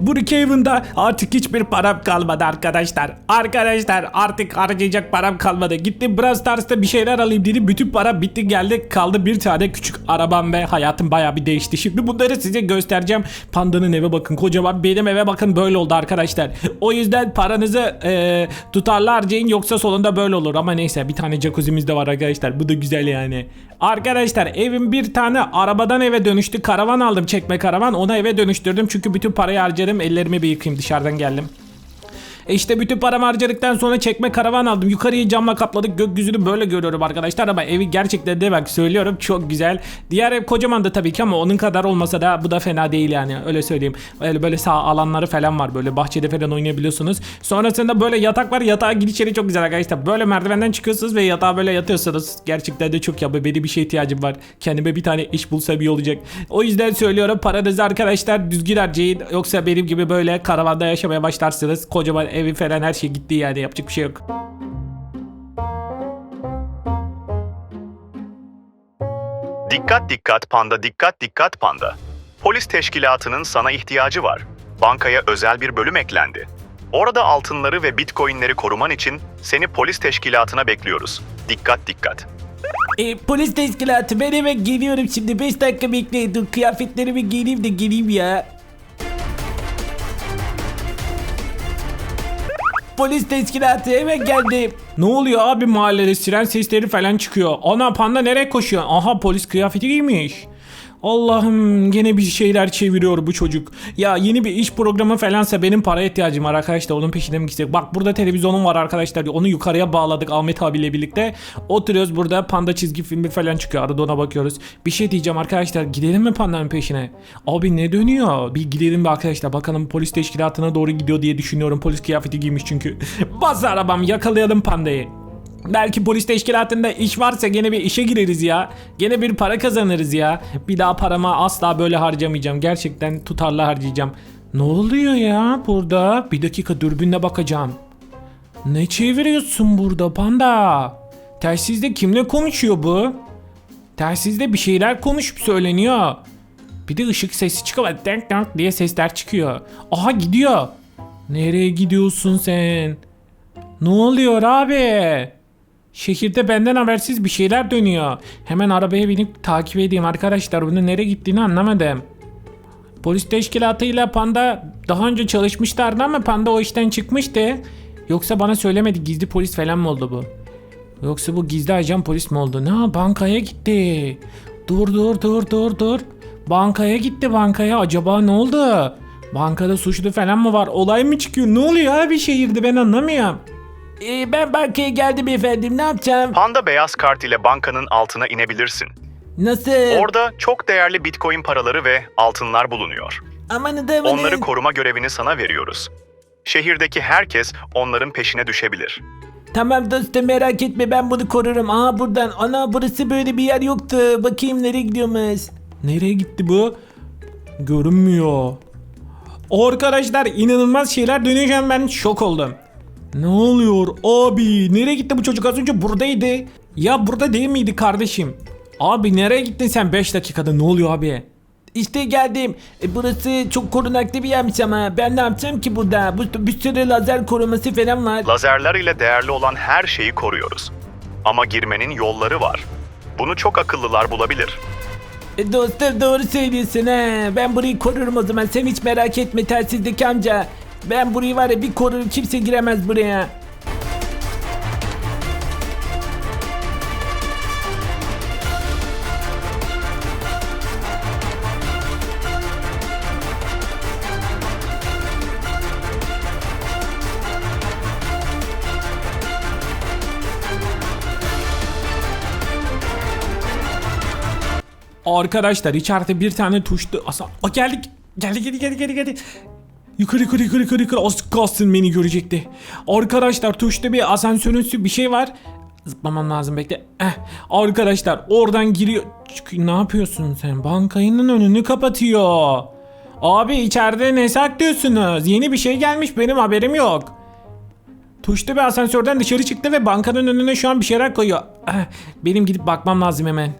Brookhaven'da artık hiçbir param kalmadı arkadaşlar. Arkadaşlar artık harcayacak param kalmadı. Gittim Brawl Stars'ta bir şeyler alayım dedim. Bütün para bitti geldi. Kaldı bir tane küçük arabam ve hayatım baya bir değişti. Şimdi bunları size göstereceğim. Panda'nın eve bakın kocaman. Benim eve bakın böyle oldu arkadaşlar. O yüzden paranızı e, tutarlı harcayın yoksa sonunda böyle olur. Ama neyse bir tane jacuzzi'miz de var arkadaşlar. Bu da güzel yani. Arkadaşlar evim bir tane arabadan eve dönüştü. Karavan aldım çekme karavan. Onu eve dönüştürdüm. Çünkü bütün parayı harcadım. Ellerimi bir yıkayayım dışarıdan geldim. E işte bütün paramı harcadıktan sonra çekme karavan aldım. Yukarıyı camla kapladık. Gökyüzünü böyle görüyorum arkadaşlar ama evi gerçekten de bak söylüyorum çok güzel. Diğer ev kocaman da tabii ki ama onun kadar olmasa da bu da fena değil yani öyle söyleyeyim. Öyle böyle sağ alanları falan var böyle bahçede falan oynayabiliyorsunuz. Sonrasında böyle yatak var. Yatağa gidiş yeri çok güzel arkadaşlar. Böyle merdivenden çıkıyorsunuz ve yatağa böyle yatıyorsunuz. Gerçekten de çok ya benim bir şey ihtiyacım var. Kendime bir tane iş bulsam iyi olacak. O yüzden söylüyorum paranızı arkadaşlar düzgün harcayın. Yoksa benim gibi böyle karavanda yaşamaya başlarsınız. Kocaman evi falan her şey gitti yani yapacak bir şey yok. Dikkat dikkat panda dikkat dikkat panda. Polis teşkilatının sana ihtiyacı var. Bankaya özel bir bölüm eklendi. Orada altınları ve bitcoinleri koruman için seni polis teşkilatına bekliyoruz. Dikkat dikkat. E, polis teşkilatı ben hemen geliyorum şimdi 5 dakika bekleyin dur kıyafetlerimi giyeyim de geleyim ya. Polis teşkilatı hemen geldim. Ne oluyor abi mahallede siren sesleri falan çıkıyor. Ana panda nereye koşuyor? Aha polis kıyafeti giymiş. Allah'ım gene bir şeyler çeviriyor bu çocuk. Ya yeni bir iş programı falansa benim paraya ihtiyacım var arkadaşlar onun peşine mi gitsek? Bak burada televizyonum var arkadaşlar. Onu yukarıya bağladık Ahmet abiyle birlikte. Oturuyoruz burada panda çizgi filmi falan çıkıyor. Arada ona bakıyoruz. Bir şey diyeceğim arkadaşlar gidelim mi pandanın peşine? Abi ne dönüyor? Bir gidelim bir arkadaşlar bakalım polis teşkilatına doğru gidiyor diye düşünüyorum. Polis kıyafeti giymiş çünkü. Bas arabam yakalayalım pandayı. Belki polis teşkilatında iş varsa gene bir işe gireriz ya. Gene bir para kazanırız ya. Bir daha paramı asla böyle harcamayacağım. Gerçekten tutarlı harcayacağım. Ne oluyor ya burada? Bir dakika dürbünle bakacağım. Ne çeviriyorsun burada panda? Telsizde kimle konuşuyor bu? Telsizde bir şeyler konuşup söyleniyor. Bir de ışık sesi çıkıyor. Denk denk diye sesler çıkıyor. Aha gidiyor. Nereye gidiyorsun sen? Ne oluyor abi? Şehirde benden habersiz bir şeyler dönüyor. Hemen arabaya binip takip edeyim arkadaşlar. Bunun nereye gittiğini anlamadım. Polis teşkilatıyla Panda daha önce çalışmışlardı ama Panda o işten çıkmıştı. Yoksa bana söylemedi gizli polis falan mı oldu bu? Yoksa bu gizli ajan polis mi oldu? Ne bankaya gitti. Dur dur dur dur dur. Bankaya gitti bankaya. Acaba ne oldu? Bankada suçlu falan mı var? Olay mı çıkıyor? Ne oluyor abi şehirde ben anlamıyorum. Ee, ben bankaya geldim efendim ne yapacağım? Panda beyaz kart ile bankanın altına inebilirsin. Nasıl? Orada çok değerli bitcoin paraları ve altınlar bulunuyor. Amanı da. Onları koruma görevini sana veriyoruz. Şehirdeki herkes onların peşine düşebilir. Tamam dostum merak etme ben bunu korurum. Aa buradan. Ana burası böyle bir yer yoktu. Bakayım nereye gidiyormuş. Nereye gitti bu? Görünmüyor. Arkadaşlar inanılmaz şeyler an ben şok oldum. Ne oluyor abi? Nereye gitti bu çocuk? Az önce buradaydı. Ya burada değil miydi kardeşim? Abi nereye gittin sen 5 dakikada? Ne oluyor abi? İşte geldim. E, burası çok korunaklı bir yermiş ama ben ne yapacağım ki burada? Bu, bir sürü lazer koruması falan var. Lazerler ile değerli olan her şeyi koruyoruz. Ama girmenin yolları var. Bunu çok akıllılar bulabilir. E, dostum doğru söylüyorsun ha. Ben burayı korurum o zaman. Sen hiç merak etme telsizdeki amca. Ben burayı var ya bir korurum kimse giremez buraya. Arkadaşlar içeride bir tane tuştu. Asa Aa, geldik. Geldi geldi geldi geldi geldi. Yukarı yukarı yukarı yukarı yukarı. Az kalsın beni görecekti. Arkadaşlar tuşta bir asansörünsü bir şey var. Zıplamam lazım bekle. Eh, arkadaşlar oradan giriyor. Çık- Ne yapıyorsun sen? Bankayının önünü kapatıyor. Abi içeride ne saklıyorsunuz? Yeni bir şey gelmiş benim haberim yok. Tuşlu bir asansörden dışarı çıktı ve bankanın önüne şu an bir şeyler koyuyor. Eh, Benim gidip bakmam lazım hemen.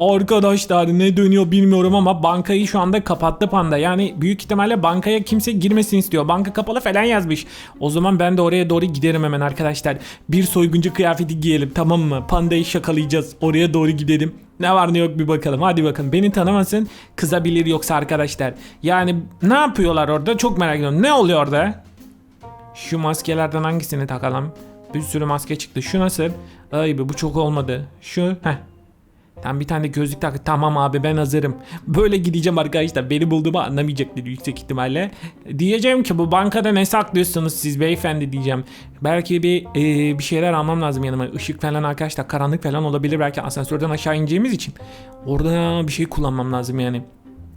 Arkadaşlar ne dönüyor bilmiyorum ama bankayı şu anda kapattı panda. Yani büyük ihtimalle bankaya kimse girmesin istiyor. Banka kapalı falan yazmış. O zaman ben de oraya doğru giderim hemen arkadaşlar. Bir soyguncu kıyafeti giyelim tamam mı? Pandayı şakalayacağız. Oraya doğru gidelim. Ne var ne yok bir bakalım. Hadi bakın beni tanımasın kızabilir yoksa arkadaşlar. Yani ne yapıyorlar orada çok merak ediyorum. Ne oluyor orada? Şu maskelerden hangisini takalım? Bir sürü maske çıktı. Şu nasıl? Ay be bu çok olmadı. Şu heh. Tam bir tane de gözlük tak. Tamam abi ben hazırım. Böyle gideceğim arkadaşlar. Beni bulduğumu anlamayacaklar yüksek ihtimalle. Diyeceğim ki bu bankada ne saklıyorsunuz siz beyefendi diyeceğim. Belki bir e, bir şeyler almam lazım yanıma. Işık falan arkadaşlar karanlık falan olabilir. Belki asansörden aşağı ineceğimiz için. Orada bir şey kullanmam lazım yani.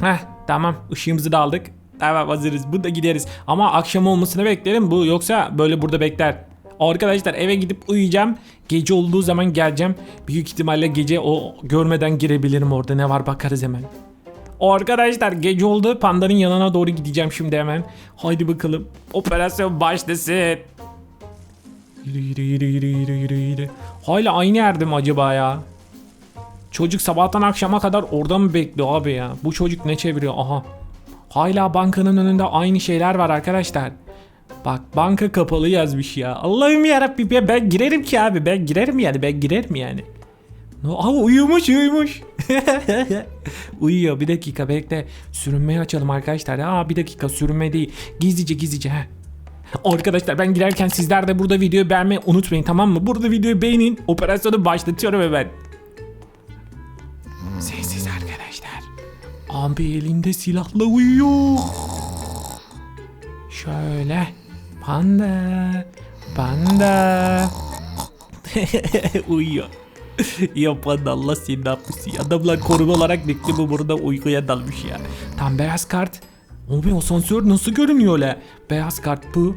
Heh tamam ışığımızı da aldık. Tamam hazırız. Burada gideriz. Ama akşam olmasını beklerim. Bu yoksa böyle burada bekler. Arkadaşlar eve gidip uyuyacağım. Gece olduğu zaman geleceğim. Büyük ihtimalle gece o görmeden girebilirim orada. Ne var bakarız hemen. Arkadaşlar gece oldu. Pandanın yanına doğru gideceğim şimdi hemen. Haydi bakalım. Operasyon başlasın. Yürü yürü yürü yürü yürü yürü yürü. Hala aynı yerde mi acaba ya? Çocuk sabahtan akşama kadar orada mı bekliyor abi ya? Bu çocuk ne çeviriyor? Aha. Hala bankanın önünde aynı şeyler var arkadaşlar. Bak banka kapalı yazmış ya. Allah'ım yarabbim ya ben girerim ki abi. Ben girerim yani ben girerim yani. No, Aa, uyumuş uyumuş. Uyuyor bir dakika bekle. Sürünmeyi açalım arkadaşlar. Aa bir dakika sürünme değil. Gizlice gizlice. Heh. Arkadaşlar ben girerken sizler de burada videoyu beğenmeyi unutmayın tamam mı? Burada videoyu beğenin. Operasyonu başlatıyorum hemen. Sessiz arkadaşlar. Abi elinde silahla uyuyor. Şöyle. Panda. Panda. uyuyor. ya panda Allah seni ne yapmışsın ya. Adamlar koruma olarak bekliyor bu burada uykuya dalmış ya. Tam beyaz kart. Abi asansör nasıl görünüyor öyle? Beyaz kart bu.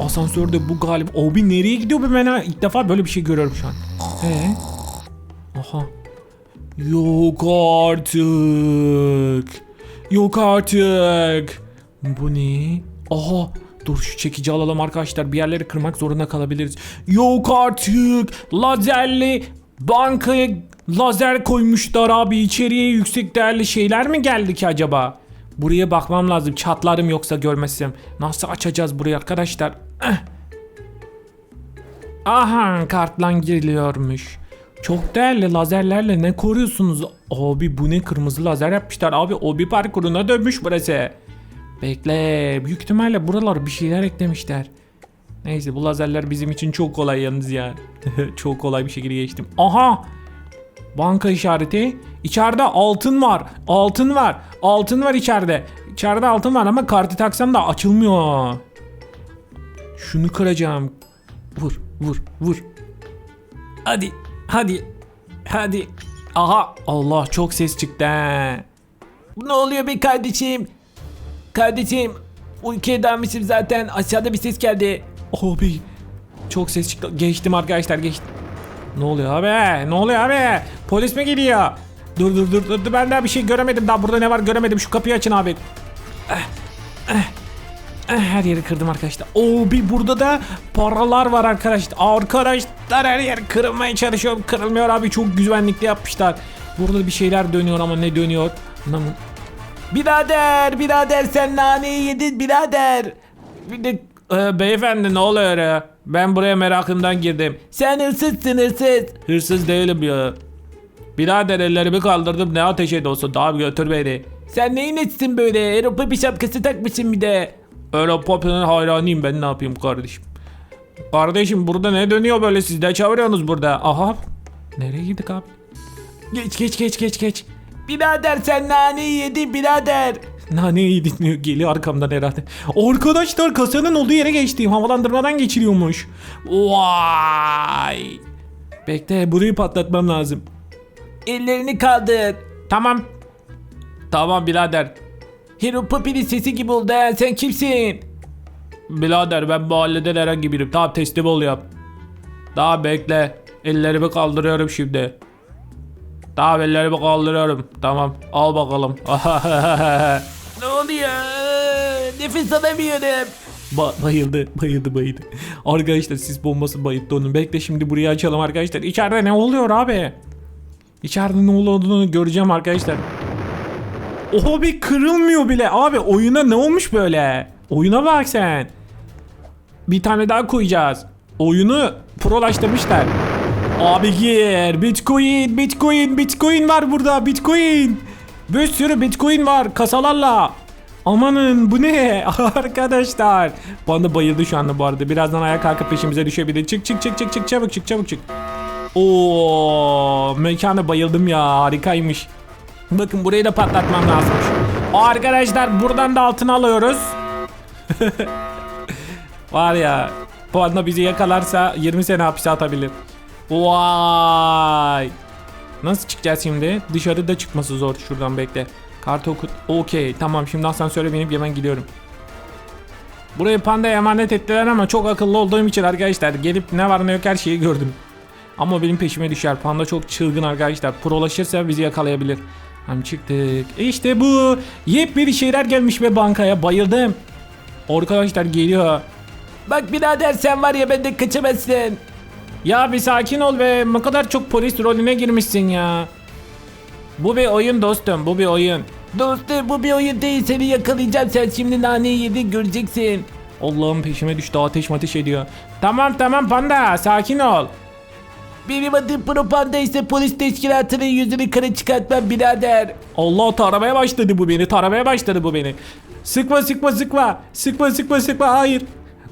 Asansörde bu galiba. Abi nereye gidiyor bu ben ha? İlk defa böyle bir şey görüyorum şu an. Ee? Aha. Yok artık. Yok artık. Bu ne? Aha. Dur şu çekici alalım arkadaşlar. Bir yerleri kırmak zorunda kalabiliriz. Yok artık. Lazerli bankaya lazer koymuşlar abi. İçeriye yüksek değerli şeyler mi geldi ki acaba? Buraya bakmam lazım. Çatlarım yoksa görmezsem. Nasıl açacağız burayı arkadaşlar? Eh. Aha kartlan giriliyormuş. Çok değerli lazerlerle ne koruyorsunuz? Abi bu ne kırmızı lazer yapmışlar. Abi o bir parkuruna dönmüş burası. Bekle. Büyük ihtimalle buralar bir şeyler eklemişler. Neyse bu lazerler bizim için çok kolay yalnız ya. çok kolay bir şekilde geçtim. Aha! Banka işareti. İçeride altın var. Altın var. Altın var içeride. İçeride altın var ama kartı taksam da açılmıyor. Şunu kıracağım. Vur, vur, vur. Hadi, hadi, hadi. Aha, Allah çok ses çıktı. Ne oluyor be kardeşim? Kardeşim, uykuya dalmışım zaten. Aşağıda bir ses geldi. Abi, çok ses çıktı. Geçtim arkadaşlar, geçtim. Ne oluyor abi? Ne oluyor abi? Polis mi geliyor? Dur dur dur dur. Ben daha bir şey göremedim. Daha burada ne var göremedim. Şu kapıyı açın abi. Eh, Her yeri kırdım arkadaşlar. Oo bir burada da paralar var arkadaşlar. Arkadaşlar her yer kırılmaya çalışıyor. Kırılmıyor abi. Çok güvenlikli yapmışlar. Burada bir şeyler dönüyor ama ne dönüyor? Anlamadım. Birader, birader sen naneyi yedin birader. Bir de e, beyefendi ne oluyor ya? Ben buraya merakımdan girdim. Sen hırsızsın hırsız. Hırsız değilim ya. Birader ellerimi kaldırdım ne ateş ediyorsun daha götür beni. Sen neyin etsin böyle? Avrupa bir şapkası takmışsın bir de. Avrupa'nın hayranıyım ben ne yapayım kardeşim. Kardeşim burada ne dönüyor böyle siz ne çeviriyorsunuz burada? Aha. Nereye gittik abi? Geç geç geç geç geç. Birader sen naneyi yedin birader. Naneyi yedin geliyor arkamdan herhalde. Arkadaşlar kasanın olduğu yere geçtim. Havalandırmadan geçiliyormuş. Vay. Bekle burayı patlatmam lazım. Ellerini kaldır. Tamam. Tamam birader. Hero Puppy'nin sesi gibi oldu ha. Sen kimsin? Birader ben mahalleden herhangi biriyim. Tamam teslim ol yap. Daha bekle. Ellerimi kaldırıyorum şimdi. Tamam ellerimi kaldırıyorum. Tamam al bakalım. ne oluyor? Nefes alamıyorum. Ba- bayıldı, bayıldı, bayıldı. Arkadaşlar sis bombası bayıldı onu. Bekle şimdi burayı açalım arkadaşlar. İçeride ne oluyor abi? İçeride ne olduğunu göreceğim arkadaşlar. Oho bir kırılmıyor bile. Abi oyuna ne olmuş böyle? Oyuna bak sen. Bir tane daha koyacağız. Oyunu prolaştırmışlar. Abi gir. Bitcoin, Bitcoin, Bitcoin var burada. Bitcoin. Bir sürü Bitcoin var kasalarla. Amanın bu ne arkadaşlar. Panda bayıldı şu anda bu arada. Birazdan ayağa kalkıp peşimize düşebilir. Çık çık çık çık çık çabuk çık çabuk çık. Oo mekana bayıldım ya harikaymış. Bakın burayı da patlatmam lazımmış. Arkadaşlar buradan da altın alıyoruz. Var ya Panda bizi yakalarsa 20 sene hapise atabilir. Vay. Nasıl çıkacağız şimdi? Dışarıda çıkması zor. Şuradan bekle. Kartı okut. Okey. Tamam şimdi asansöre binip hemen gidiyorum. Burayı pandaya emanet ettiler ama çok akıllı olduğum için arkadaşlar gelip ne var ne yok her şeyi gördüm. Ama benim peşime düşer. Panda çok çılgın arkadaşlar. Prolaşırsa bizi yakalayabilir. Hem çıktık. İşte bu. Yepyeni şeyler gelmiş be bankaya. Bayıldım. Arkadaşlar geliyor. Bak birader sen var ya benden kaçamazsın. Ya bir sakin ol be. Ne kadar çok polis rolüne girmişsin ya. Bu bir oyun dostum. Bu bir oyun. Dostum bu bir oyun değil. Seni yakalayacağım. Sen şimdi naneyi yedin göreceksin. Allah'ım peşime düştü. Ateş ateş ediyor. Tamam tamam panda. Sakin ol. Benim adım Propanda ise polis teşkilatının yüzünü kara çıkartmam birader. Allah taramaya başladı bu beni. Taramaya başladı bu beni. Sıkma sıkma sıkma. Sıkma sıkma sıkma. Hayır.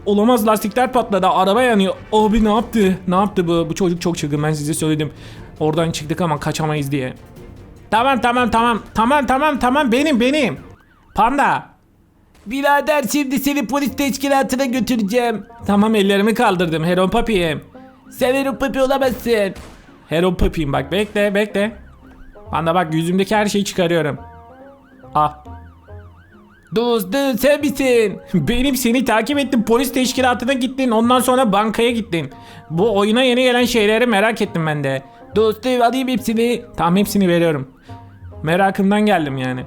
Olamaz lastikler patladı. Araba yanıyor. Abi ne yaptı? Ne yaptı bu? Bu çocuk çok çılgın ben size söyledim. Oradan çıktık ama kaçamayız diye. Tamam tamam tamam. Tamam tamam tamam benim benim. Panda. Birader şimdi seni polis teşkilatına götüreceğim. Tamam ellerimi kaldırdım. Heron Papi'yim. Sen Heron Papi olamazsın. Heron Papi'yim bak bekle bekle. Panda bak yüzümdeki her şeyi çıkarıyorum. Ah. Dostum sen misin? Benim seni takip ettim. Polis teşkilatına gittin. Ondan sonra bankaya gittin. Bu oyuna yeni gelen şeyleri merak ettim ben de. Dostum alayım hepsini. Tamam hepsini veriyorum. Merakımdan geldim yani.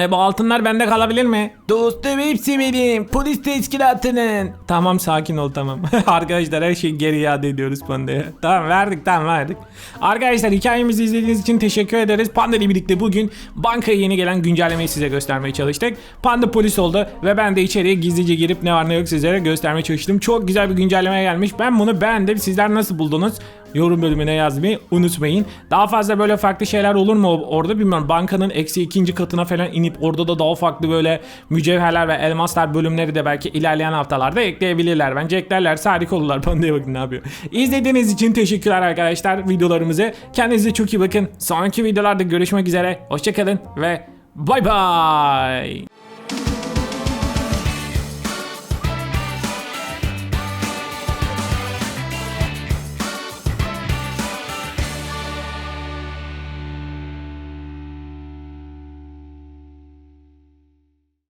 E bu altınlar bende kalabilir mi? Dostum hepsi benim. Polis teşkilatının. Tamam sakin ol tamam. Arkadaşlar her şeyi geri iade ediyoruz Panda'ya. Tamam verdik tamam verdik. Arkadaşlar hikayemizi izlediğiniz için teşekkür ederiz. Panda ile birlikte bugün bankaya yeni gelen güncellemeyi size göstermeye çalıştık. Panda polis oldu ve ben de içeriye gizlice girip ne var ne yok sizlere göstermeye çalıştım. Çok güzel bir güncelleme gelmiş. Ben bunu beğendim. Sizler nasıl buldunuz? Yorum bölümüne yazmayı unutmayın. Daha fazla böyle farklı şeyler olur mu orada bilmiyorum. Bankanın eksi ikinci katına falan inip orada da daha farklı böyle mücevherler ve elmaslar bölümleri de belki ilerleyen haftalarda ekleyebilirler. Bence eklerlerse harika olurlar. Pandaya bakın ne yapıyor. İzlediğiniz için teşekkürler arkadaşlar videolarımızı. Kendinize çok iyi bakın. Sonraki videolarda görüşmek üzere. Hoşçakalın ve bay bay.